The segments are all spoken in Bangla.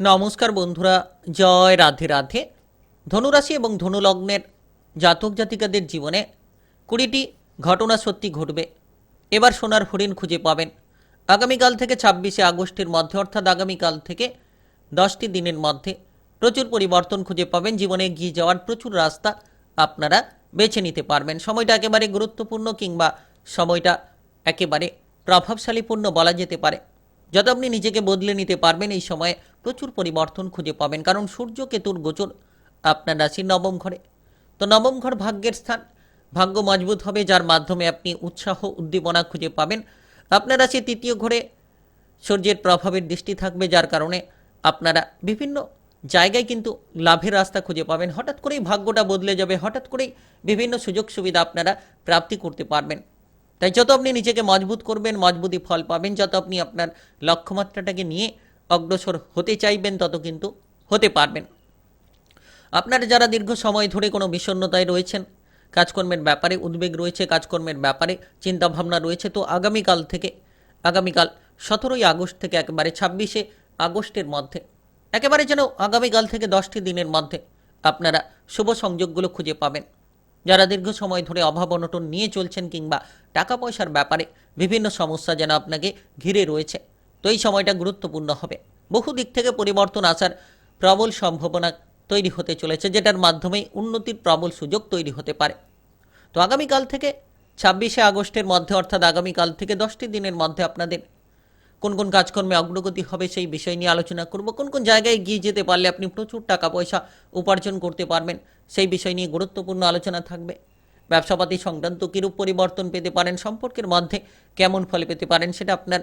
নমস্কার বন্ধুরা, জয় রাধে রাধে। ধনুরাশি এবং ধনুলগ্নের জাতক জাতিকাদের জীবনে কুড়িটি ঘটনা সত্যি ঘটবে। এবার সোনার হরিণ খুঁজে পাবেন। আগামীকাল থেকে ছাব্বিশে আগস্টের মধ্যে, অর্থাৎ আগামীকাল থেকে দশটি দিনের মধ্যে প্রচুর পরিবর্তন খুঁজে পাবেন। জীবনে এগিয়ে যাওয়ার প্রচুর রাস্তা আপনারা বেছে নিতে পারবেন। সময়টা একেবারে গুরুত্বপূর্ণ কিংবা সময়টা একেবারে প্রভাবশালীপূর্ণ বলা যেতে পারে। যত আপনি নিজেকে বদলে নিতে পারবেন, এই সময়ে প্রচুর পরিবর্তন খুঁজে পাবেন। কারণ সূর্য কেতুর গোচর আপনার রাশির নবম ঘরে। তো নবম ঘর ভাগ্যের স্থান। ভাগ্য মজবুত হবে, যার মাধ্যমে আপনি উৎসাহ, উদ্দীপনা খুঁজে পাবেন। আপনার রাশির তৃতীয় ঘরে সূর্যের প্রভাবের দৃষ্টি থাকবে, যার কারণে আপনারা বিভিন্ন জায়গায় কিন্তু লাভের রাস্তা খুঁজে পাবেন। হঠাৎ করেই ভাগ্যটা বদলে যাবে, হঠাৎ করেই বিভিন্ন সুযোগ সুবিধা আপনারা প্রাপ্তি করতে পারবেন। তাই যত আপনি নিজেকে মজবুত করবেন মজবুতি ফল পাবেন, যত আপনি আপনার লক্ষ্যমাত্রাটাকে নিয়ে অগ্রসর হতে চাইবেন, তত কিন্তু হতে পারবেন। আপনারা যারা দীর্ঘ সময় ধরে কোনো বিষণ্ণতায় রয়েছেন, কাজকর্মের ব্যাপারে উদ্বেগ রয়েছে, কাজকর্মের ব্যাপারে চিন্তাভাবনা রয়েছে, তো আগামীকাল থেকে, আগামীকাল সতেরোই আগস্ট থেকে একেবারে ছাব্বিশে আগস্টের মধ্যে, একেবারে যেন আগামীকাল থেকে দশটি দিনের মধ্যে আপনারা শুভ সংযোগগুলো খুঁজে পাবেন। যারা দীর্ঘ সময় ধরে অভাব অনটন নিয়ে চলছেন কিংবা টাকা পয়সার ব্যাপারে বিভিন্ন সমস্যা যেন আপনাকে ঘিরে রয়েছে, তো এই সময়টা গুরুত্বপূর্ণ হবে। বহু দিক থেকে পরিবর্তন আসার প্রবল সম্ভাবনা তৈরি হতে চলেছে, যেটার মাধ্যমেই উন্নতির প্রবল সুযোগ তৈরি হতে পারে। তো আগামীকাল থেকে ছাব্বিশে আগস্টের মধ্যে, অর্থাৎ আগামীকাল থেকে দশটি দিনের মধ্যে আপনাদের কোন কোন কাজকর্মে অগ্রগতি হবে সেই বিষয় নিয়ে আলোচনা করব। কোন কোন জায়গায় গিয়ে যেতে পারলে আপনি প্রচুর টাকা পয়সা উপার্জন করতে পারবেন, সেই বিষয় নিয়ে গুরুত্বপূর্ণ আলোচনা থাকবে। ব্যবসাপাতি সংক্রান্ত কীরূপ পরিবর্তন পেতে পারেন, সম্পর্কের মধ্যে কেমন ফলে পেতে পারেন সেটা আপনার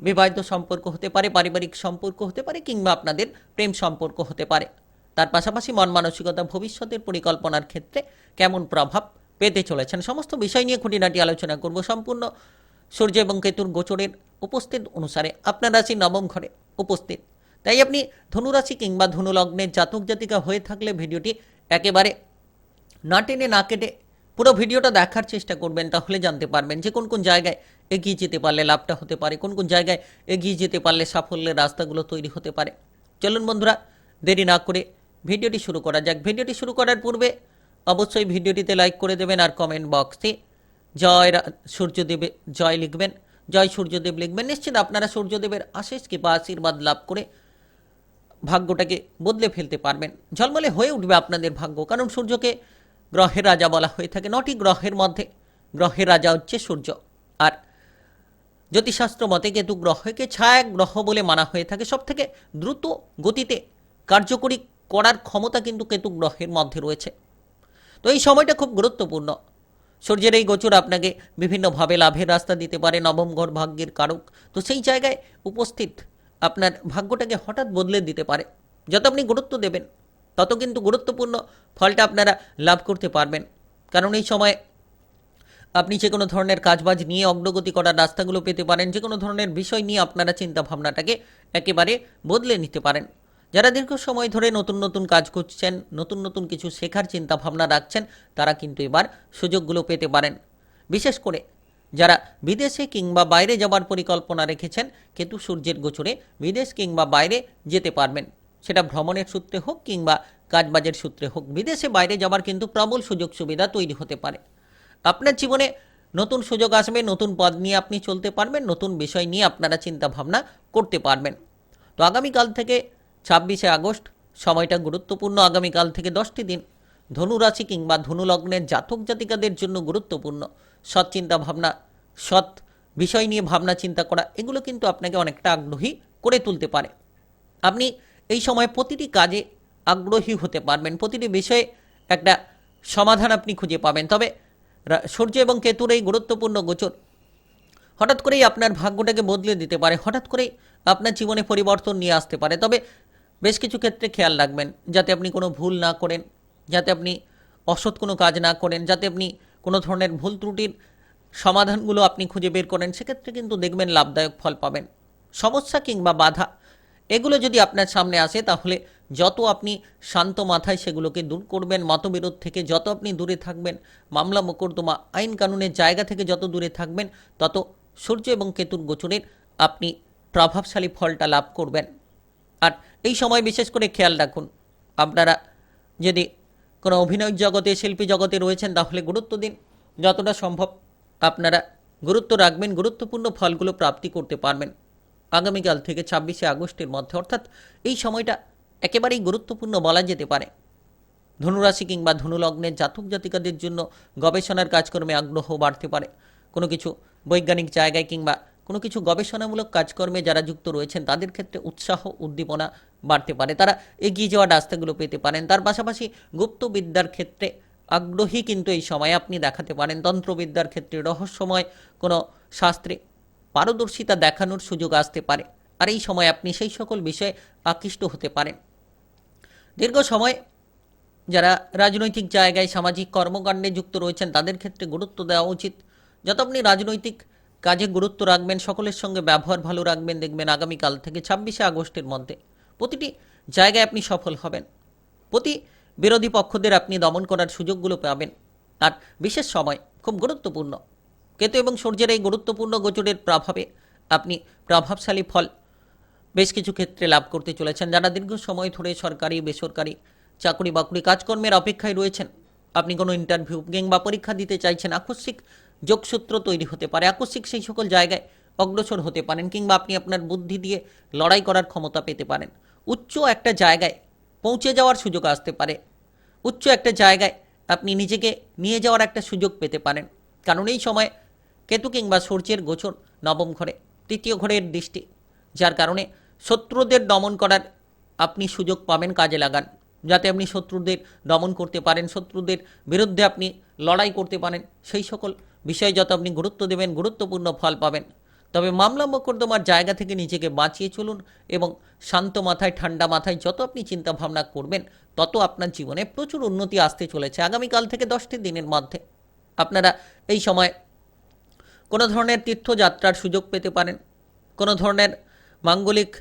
বিবাহিত সম্পর্ক হতে পারে, পারিবারিক সম্পর্ক হতে পারে কিংবা আপনাদের প্রেম সম্পর্ক হতে পারে। তার পাশাপাশি মন মানসিকতা ভবিষ্যতের পরিকল্পনার ক্ষেত্রে কেমন প্রভাব পেতে চলেছেন, সমস্ত বিষয় নিয়ে খুঁটিনাটি আলোচনা করব। সম্পূর্ণ সূর্য এবং কেতুর গোচরের উপস্থিত অনুসারে আপনার রাশি নবম ঘরে উপস্থিত। তাই আপনি ধনুরাশি কিংবা ধনুলগ্নের জাতক জাতিকা হয়ে থাকলে ভিডিওটি একেবারে না টেনে না কেটে পুরো ভিডিওটা দেখার চেষ্টা করবেন, তাহলে জানতে পারবেন যে কোন কোন জায়গায় এগিয়ে যেতে পারলে লাভটা হতে পারে, কোন কোন জায়গায় এগিয়ে যেতে পারলে সাফল্যের রাস্তাগুলো তৈরি হতে পারে। চলুন বন্ধুরা, দেরি না করে ভিডিওটি শুরু করা যাক। ভিডিওটি শুরু করার পূর্বে অবশ্যই ভিডিওটিতে লাইক করে দেবেন আর কমেন্ট বক্সে জয় সূর্যদেবে জয় লিখবেন, জয় সূর্যদেব লিখবেন। নিশ্চিত আপনারা সূর্যদেবের আশিস কিংবা আশীর্বাদ লাভ করে ভাগ্যটাকে বদলে ফেলতে পারবেন। ঝলমলে হয়ে উঠবে আপনাদের ভাগ্য, কারণ সূর্যকে গ্রহের রাজা বলা হয়ে থাকে। নটি গ্রহের মধ্যে গ্রহের রাজা হচ্ছে সূর্য। আর জ্যোতিষশাস্ত্র মতে কেতু গ্রহকে ছায়া গ্রহ বলে মানা হয়ে থাকে। সব থেকে দ্রুত গতিতে কার্যকরী করার ক্ষমতা কিন্তু কেতু গ্রহের মধ্যে রয়েছে। তো এই সময়টা খুব গুরুত্বপূর্ণ। সূর্যের এই গোচর আপনাকে বিভিন্নভাবে লাভের রাস্তা দিতে পারে, নবম ঘর ভাগ্যের কারক। তো সেই জায়গায় উপস্থিত আপনার ভাগ্যটাকে হঠাৎ বদলে দিতে পারে। যত আপনি গুরুত্ব দেবেন, তত কিন্তু গুরুত্বপূর্ণ ফলটা আপনারা লাভ করতে পারবেন। কারণ এই সময় আপনি যে কোনো ধরনের কাজবাজ নিয়ে অগ্রগতি করার রাস্তাগুলো পেতে পারেন, যে কোনো ধরনের বিষয় নিয়ে আপনারা চিন্তা ভাবনাটাকে একেবারে বদলে নিতে পারেন। যারা দীর্ঘ সময় ধরে নতুন নতুন কাজ করছেন, নতুন নতুন কিছু শেখার চিন্তা ভাবনা রাখছেন, তারা কিন্তু এবার সুযোগগুলো পেতে পারেন। বিশেষ করে যারা বিদেশে কিংবা বাইরে যাবার পরিকল্পনা রেখেছেন কেতু সূর্যের গোচরে বিদেশ কিংবা বাইরে যেতে পারবেন। সেটা ভ্রমণের সূত্রে হোক কিংবা কাজবাজের সূত্রে হোক, বিদেশে বাইরে যাবার কিন্তু প্রবল সুযোগ সুবিধা তৈরি হতে পারে। আপনার জীবনে নতুন সুযোগ আসবে, নতুন পদ নিয়ে আপনি চলতে পারবেন, নতুন বিষয় নিয়ে আপনারা চিন্তা ভাবনা করতে পারবেন। তো আগামীকাল থেকে ছাব্বিশে আগস্ট, সময়টা গুরুত্বপূর্ণ আগামীকাল থেকে দশটি দিন। ধনুরাশি কিংবা ধনুলগ্নের জাতক জাতিকাদের জন্য গুরুত্বপূর্ণ। সৎ চিন্তা ভাবনা, সৎ বিষয় নিয়ে ভাবনা চিন্তা করা, এগুলো কিন্তু আপনাকে অনেকটা আগ্রহী করে তুলতে পারে। আপনি এই সময় প্রতিটি কাজে আগ্রহী হতে পারবেন। প্রতিটি বিষয়ে একটা সমাধান আপনি খুঁজে পাবেন। তবে সূর্য এবং কেতুর এই গুরুত্বপূর্ণ গোচর হঠাৎ করেই আপনার ভাগ্যটাকে বদলে দিতে পারে। হঠাৎ করেই আপনার জীবনে পরিবর্তন নিয়ে আসতে পারে। তবে বেশ কিছু ক্ষেত্রে খেয়াল রাখবেন, যাতে আপনি কোনো ভুল না করেন, যাতে আপনি অসৎ কোনো কাজ না করেন, যাতে আপনি কোনো ধরনের ভুল ত্রুটির সমাধানগুলো আপনি খুঁজে বের করেন, সেক্ষেত্রে কিন্তু দেখবেন লাভদায়ক ফল পাবেন। সমস্যা কিংবা বাধা, এগুলো যদি আপনার সামনে আসে, তাহলে যত আপনি শান্ত মাথায় সেগুলোকে দূর করবেন, মতবিরোধ থেকে যত আপনি দূরে থাকবেন, মামলা মোকদ্দমা, আইন কানুনের জায়গা থেকে যত দূরে থাকবেন, তত সূর্য এবং কেতুর গোচরের আপনি প্রভাবশালী ফলটা লাভ করবেন। আর এই সময় বিশেষ করে খেয়াল রাখুন। আপনারা যদি কোনো অভিনয় জগতে, শিল্পী জগতে রয়েছেন, তাহলে গুরুত্ব দিন। যতটা সম্ভব আপনারা গুরুত্ব রাখবেন, গুরুত্বপূর্ণ ফলগুলো প্রাপ্তি করতে পারবেন। আগামীকাল থেকে ছাব্বিশে আগস্টের মধ্যে, অর্থাৎ এই সময়টা একেবারেই গুরুত্বপূর্ণ বলা যেতে পারে। ধনুরাশি কিংবা ধনুলগ্নের জাতক জাতিকাদের জন্য গবেষণার কাজকর্মে আগ্রহ বাড়তে পারে। কোনো কিছু বৈজ্ঞানিক জায়গায় কিংবা কোনো কিছু গবেষণামূলক কাজকর্মে যারা যুক্ত রয়েছেন, তাদের ক্ষেত্রে উৎসাহ, উদ্দীপনা বাড়তে পারে। তারা এগিয়ে যাওয়ার রাস্তাগুলো পেতে পারেন। তার পাশাপাশি গুপ্তবিদ্যার ক্ষেত্রে আগ্রহী কিন্তু এই সময় আপনি দেখাতে পারেন। তন্ত্রবিদ্যার ক্ষেত্রে রহস্যময় কোনো শাস্ত্রে পারদর্শিতা দেখানোর সুযোগ আসতে পারে। আর এই সময় আপনি সেই সকল বিষয়ে আকৃষ্ট হতে পারেন। দীর্ঘ সময় যারা রাজনৈতিক জায়গায় সামাজিক কর্মকাণ্ডে যুক্ত রয়েছেন, তাদের ক্ষেত্রে গুরুত্ব দেওয়া উচিত। যত আপনি রাজনৈতিক কাজে গুরুত্ব রাখবেন, সকলের সঙ্গে ব্যবহার ভালো রাখবেন, দেখবেন আগামীকাল থেকে ছাব্বিশে আগস্টের মধ্যে প্রতিটি জায়গায় আপনি সফল হবেন। প্রতি বিরোধী পক্ষদের আপনি দমন করার সুযোগগুলো পাবেন। আর বিশেষ সময় খুব গুরুত্বপূর্ণ। কেতু এবং সূর্যের এই গুরুত্বপূর্ণ গোচরের প্রভাবে আপনি প্রভাবশালী ফল বেশ কিছু ক্ষেত্রে লাভ করতে চলেছেন। যারা দীর্ঘ সময় ধরে সরকারি, বেসরকারি চাকরি বাকরি কাজকর্মের অপেক্ষায় রয়েছেন, আপনি কোনো ইন্টারভিউ কিংবা পরীক্ষা দিতে চাইছেন, আকস্মিক যোগসূত্র তৈরি হতে পারে, আকস্মিক সেই সকল জায়গায় অগ্রসর হতে পারেন কিংবা আপনি আপনার বুদ্ধি দিয়ে লড়াই করার ক্ষমতা পেতে পারেন। উচ্চ একটা জায়গায় পৌঁছে যাওয়ার সুযোগ আসতে পারে। উচ্চ একটা জায়গায় আপনি নিজেকে নিয়ে যাওয়ার একটা সুযোগ পেতে পারেন। কারণ এই সময় কেতু কিংবা সূর্যের গোচর নবম ঘরে, তৃতীয় ঘরের দৃষ্টি, যার কারণে শত্রুদের দমন করার আপনি সুযোগ পাবেন, কাজে লাগান। যাতে আপনি শত্রুদের দমন করতে পারেন, শত্রুদের বিরুদ্ধে আপনি লড়াই করতে পারেন। সেই সকল বিষয়ে যত আপনি গুরুত্ব দেবেন, গুরুত্বপূর্ণ ফল পাবেন। তবে মামলা মোকদ্দমার জায়গা থেকে নিজেকে বাঁচিয়ে চলুন এবং শান্ত মাথায়, ঠান্ডা মাথায় যত আপনি চিন্তা ভাবনা করবেন, তত আপনার জীবনে প্রচুর উন্নতি আসতে চলেছে আগামীকাল থেকে দশটি দিনের মধ্যে। আপনারা এই সময় কোনো ধরনের তীর্থযাত্রার সুযোগ পেতে পারেন, কোনো ধরনের মাঙ্গলিক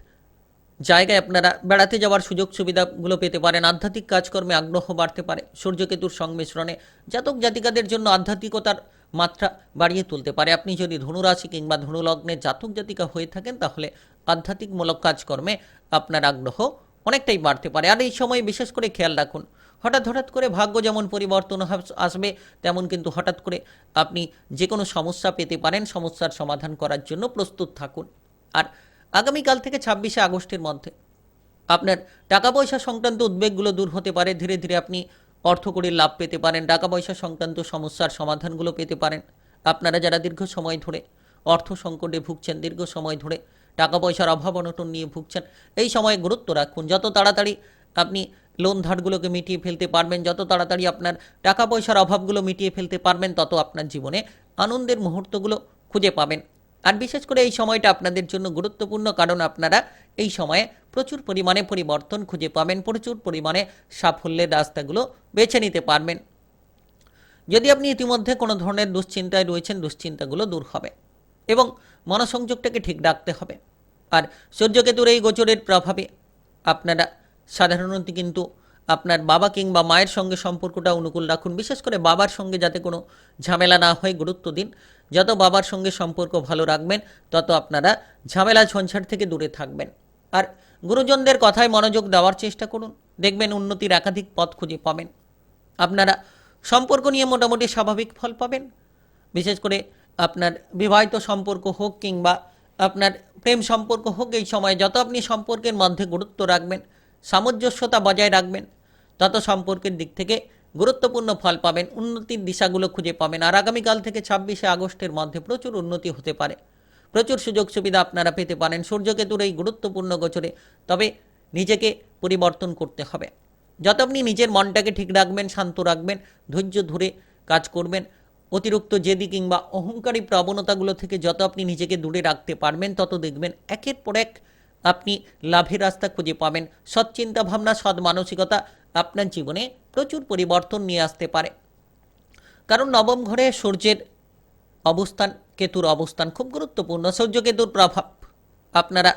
জায়গায় আপনারা বেড়াতে যাওয়ার সুযোগ সুবিধাগুলো পেতে পারেন, আধ্যাত্মিক কাজকর্মে আগ্রহ বাড়তে পারে, সূর্যকেতুর সংমিশ্রণে। জাতক জাতিকাদের জন্য আধ্যাত্মিকতার মাত্রা বাড়িয়ে তুলতে পারে। আপনি যদি ধনুরাশি কিংবা ধনুলগ্নের জাতক জাতিকা হয়ে থাকেন, তাহলে আধ্যাত্মিকমূলক কাজকর্মে আপনার আগ্রহ অনেকটাই বাড়তে পারে। আর এই সময় বিশেষ করে খেয়াল রাখুন, হঠাৎ হঠাৎ করে ভাগ্য যেমন পরিবর্তন আসবে, তেমন কিন্তু হঠাৎ করে আপনি যে কোনো সমস্যা পেতে পারেন। সমস্যার সমাধান করার জন্য প্রস্তুত থাকুন। আর আগামীকাল থেকে ছাব্বিশে আগস্টের মধ্যে আপনার টাকা পয়সা সংক্রান্ত উদ্বেগগুলো দূর হতে পারে। ধীরে ধীরে আপনি অর্থকরীর লাভ পেতে পারেন, টাকা পয়সা সংক্রান্ত সমস্যার সমাধানগুলো পেতে পারেন। আপনারা যারা দীর্ঘ সময় ধরে অর্থ সংকটে ভুগছেন, দীর্ঘ সময় ধরে টাকা পয়সার অভাব অনটন নিয়ে ভুগছেন, এই সময়ে গুরুত্ব রাখুন। যত তাড়াতাড়ি আপনি লোন ধারগুলোকে মিটিয়ে ফেলতে পারবেন, যত তাড়াতাড়ি আপনার টাকা পয়সার অভাবগুলো মিটিয়ে ফেলতে পারবেন, তত আপনার জীবনে আনন্দের মুহূর্তগুলো খুঁজে পাবেন। আর বিশেষ করে এই সময়টা আপনাদের জন্য গুরুত্বপূর্ণ, কারণ আপনারা এই সময়ে প্রচুর পরিমাণে পরিবর্তন খুঁজে পাবেন, প্রচুর পরিমাণে সাফল্যের রাস্তাগুলো বেছে নিতে পারবেন। যদি আপনি ইতিমধ্যে কোনো ধরনের দুশ্চিন্তায় রয়েছেন, দুশ্চিন্তাগুলো দূর হবে এবং মনসংযোগটাকে ঠিক রাখতে হবে। আর সূর্যকেতুর এই গোচরের প্রভাবে আপনারা সাধারণত কিন্তু আপনার বাবা কিংবা মায়ের সঙ্গে সম্পর্কটা অনুকূল রাখুন, বিশেষ করে বাবার সঙ্গে যাতে কোনো ঝামেলা না হয় গুরুত্ব দিন। যত বাবার সঙ্গে সম্পর্ক ভালো রাখবেন, তত আপনারা ঝামেলা ঝঞ্ঝাট থেকে দূরে থাকবেন। আর গুরুজনদের কথায় মনোযোগ দেওয়ার চেষ্টা করুন। দেখবেন উন্নতির একাধিক পথ খুঁজে পাবেন। আপনারা সম্পর্ক নিয়ে মোটামুটি স্বাভাবিক ফল পাবেন। বিশেষ করে আপনার বিবাহিত সম্পর্ক হোক কিংবা আপনার প্রেম সম্পর্ক হোক এই সময় যত আপনি সম্পর্কের মধ্যে গুরুত্ব রাখবেন, সামঞ্জস্যতা বজায় রাখবেন, তত সম্পর্কের দিক থেকে গুরুত্বপূর্ণ ফল পাবেন, উন্নতির দিশাগুলো খুঁজে পাবেন। আর আগামীকাল থেকে ছাব্বিশে আগস্টের মধ্যে প্রচুর উন্নতি হতে পারে। প্রচুর সুযোগ সুবিধা আপনারা পেতে পারেন। সূর্যকেতুর এই গুরুত্বপূর্ণ গোচরে। তবে নিজেকে পরিবর্তন করতে হবে। যত আপনি নিজের মনটাকে ঠিক রাখবেন, শান্ত রাখবেন, ধৈর্য ধরে কাজ করবেন, অতিরিক্ত জেদি কিংবা অহংকারী প্রবণতাগুলো থেকে যত আপনি নিজেকে দূরে রাখতে পারবেন, তত দেখবেন একের পর এক আপনি লাভের রাস্তা খুঁজে পাবেন। সৎ চিন্তা ভাবনা, সৎ মানসিকতা আপনার জীবনে প্রচুর পরিবর্তন নিয়ে আসতে পারে। কারণ নবম ঘরে সূর্যের অবস্থান কেতুর অবস্থান খুব গুরুত্বপূর্ণ। সূর্য কেতুর প্রভাব। আপনারা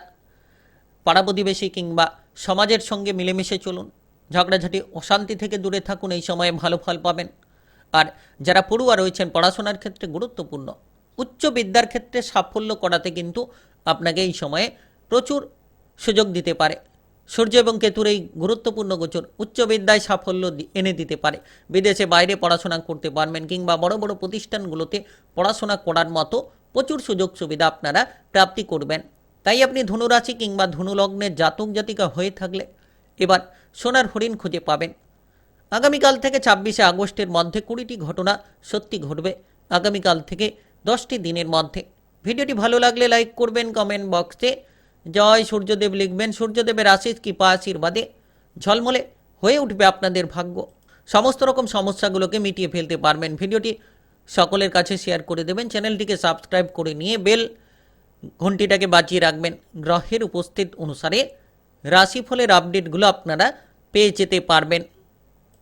পাড়া প্রতিবেশী কিংবা সমাজের সঙ্গে মিলেমিশে চলুন। ঝগড়াঝাটি, অশান্তি থেকে দূরে থাকুন, এই সময়ে ভালো ফল পাবেন। আর যারা পড়ুয়া রয়েছেন, পড়াশোনার ক্ষেত্রে গুরুত্বপূর্ণ। উচ্চ বিদ্যার ক্ষেত্রে সাফল্য করাতে কিন্তু আপনাকে এই সময়ে প্রচুর সুযোগ দিতে পারে। সূর্য এবং কেতুর এই গুরুত্বপূর্ণ গোচর উচ্চ বিদ্যায় সাফল্য এনে দিতে পারে। বিদেশে বাইরে পড়াশোনা করতে পারবেন কিংবা বড় বড় প্রতিষ্ঠানগুলোতে পড়াশোনা করার মতো প্রচুর সুযোগ সুবিধা আপনারা প্রাপ্তি করবেন। তাই আপনি ধনুরাশি কিংবা ধনুলগ্নের জাতক জাতিকা হয়ে থাকলে এবার সোনার হরিণ খুঁজে পাবেন। আগামীকাল থেকে ছাব্বিশে আগস্টের মধ্যে কুড়িটি ঘটনা সত্যি ঘটবে আগামীকাল থেকে দশটি দিনের মধ্যে। ভিডিওটি ভালো লাগলে লাইক করবেন, কমেন্ট বক্সে জয় সূর্যদেব লিখবেন, সূর্যদেবের আশিস কৃপা, আশীর্বাদে ঝলমলে হয়ে উঠবে আপনাদের ভাগ্য। সমস্ত রকম সমস্যাগুলোকে মিটিয়ে ফেলতে পারবেন। ভিডিওটি সকলের কাছে শেয়ার করে দেবেন। চ্যানেলটিকে সাবস্ক্রাইব করে নিয়ে বেল ঘন্টিটাকে বাঁচিয়ে রাখবেন। গ্রহের উপস্থিত অনুসারে রাশিফলের আপডেটগুলো আপনারা পেয়ে যেতে পারবেন।